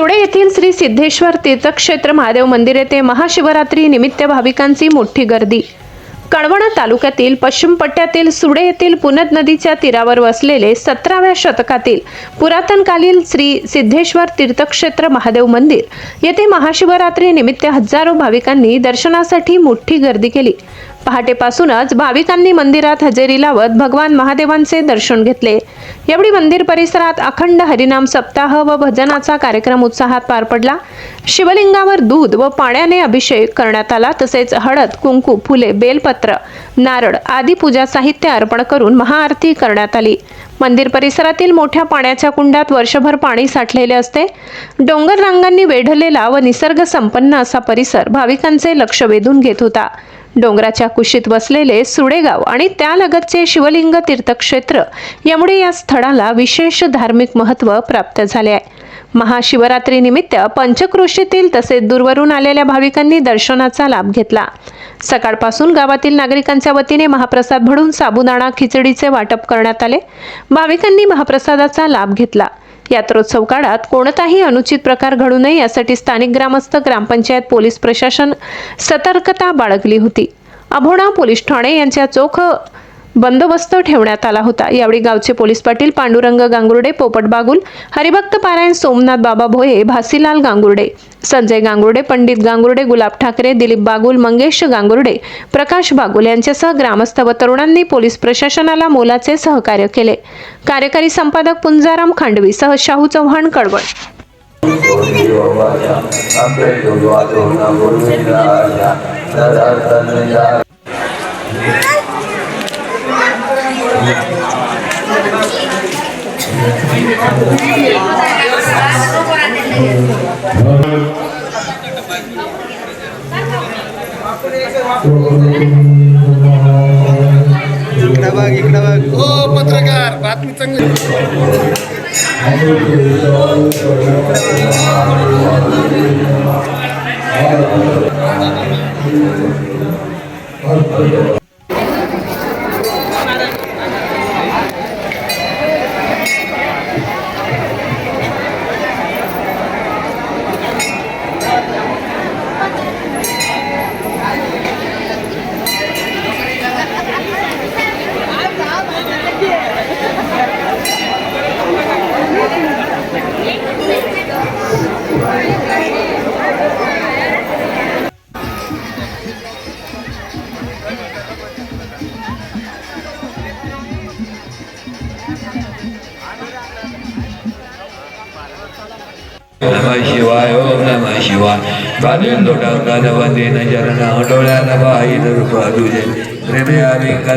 सुडे येथील श्री सिद्धेश्वर तीर्थक्षेत्र महादेव मंदिर येथे महाशिवरात्री निमित्त भाविकांची मोठी गर्दी. कळवण तालुक्यातील पश्चिम पट्ट्यातील सुडे येथील पुनद नदीच्या तीरावर वसलेले सतराव्या शतकातील पुरातनकालीन श्री सिद्धेश्वर तीर्थक्षेत्र महादेव मंदिर येथे महाशिवरात्री निमित्त हजारो भाविकांनी दर्शनासाठी मोठी गर्दी केली. पहाटेपासूनच भाविकांनी मंदिरात हजेरी लावत भगवान महादेवांचे दर्शन घेतले. यावेळी मंदिर परिसरात अखंड हरिनाम सप्ताह व भजनाचा कार्यक्रम उत्साहात पार पडला. शिवलिंगावर दूध व पाण्याने अभिषेक करण्यात आला तसेच हळद कुंकू फुले बेलपत्र नारळ आदी पूजा साहित्य अर्पण करून महाआरती करण्यात आली. मंदिर परिसरातील मोठ्या पाण्याच्या कुंडात वर्षभर पाणी साठलेले असते. डोंगर रांगांनी वेढलेला व निसर्ग संपन्न असा परिसर भाविकांचे लक्ष वेधून घेत होता. डोंगराच्या कुशीत बसलेले सुडेगाव आणि त्यालगतचे शिवलिंग तीर्थक्षेत्र यामुळे या स्थळाला विशेष धार्मिक महत्त्व प्राप्त झाले आहे. महाशिवरात्रीनिमित्त पंचक्रोशीतील तसेच दूरवरून आलेल्या भाविकांनी दर्शनाचा लाभ घेतला. सकाळपासून गावातील नागरिकांच्या वतीने महाप्रसाद म्हणून साबुदाणा खिचडीचे वाटप करण्यात आले. भाविकांनी महाप्रसादाचा लाभ घेतला. यात्रोत्सव काळात कोणताही अनुचित प्रकार घडू नये यासाठी स्थानिक ग्रामस्थ ग्रामपंचायत पोलीस प्रशासन सतर्कता बाळगली होती. अभोणा पोलीस ठाणे यांच्या चोख बंदोबस्त ठेवण्यात आला होता. यावेळी गावचे पोलीस पाटील पांडुरंग गांगुर्डे पोपट बागुल हरिभक्त पारायण सोमनाथ बाबा भोये भासीलाल गांगुर्डे संजय गांगुर्डे पंडित गांगुर्डे गुलाब ठाकरे दिलीप बागुल मंगेश गांगुर्डे प्रकाश बागुल यांच्यासह ग्रामस्थ व तरुणांनी पोलीस प्रशासनाला मोलाचे सहकार्य केले. कार्यकारी संपादक पुंजाराम खांडवी सह शाहू चव्हाण कळवण इकडं बघ इकडं बघ. हो पत्रकार बातमी चांगली. नमः शिवाय. ओम नमः शिवाय बाजून लोटांगान वंदेन चरण डोळ्याला तुझे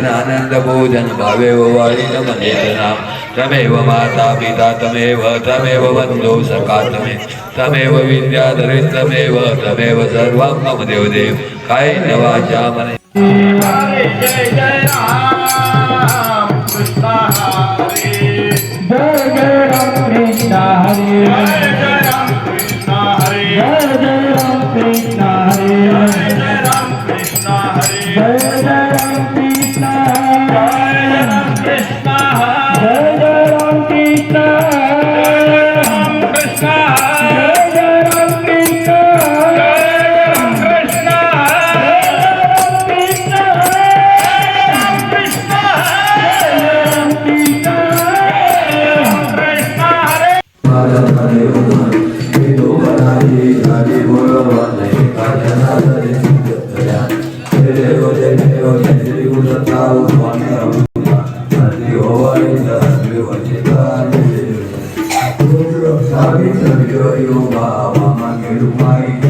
आनंद भोजन भावे वाळी नाम तमेव माता पिता तमेव तमेव बंधो सखा तमे तमेव विद्याधरे तमेव तमेव सर्वं मम देवदेव काय नवाच्या मने कृष्ण हरे जय जय राम कृष्ण हरे। जय जय राम कृष्ण जय राम कृष्ण जय जय राम कृष्ण राम कृष्ण जय जय राम कृष्ण राम कृष्ण राम कृष्ण राम कृष्ण राम कृष्ण राम कृष्ण हरे तुझी माळा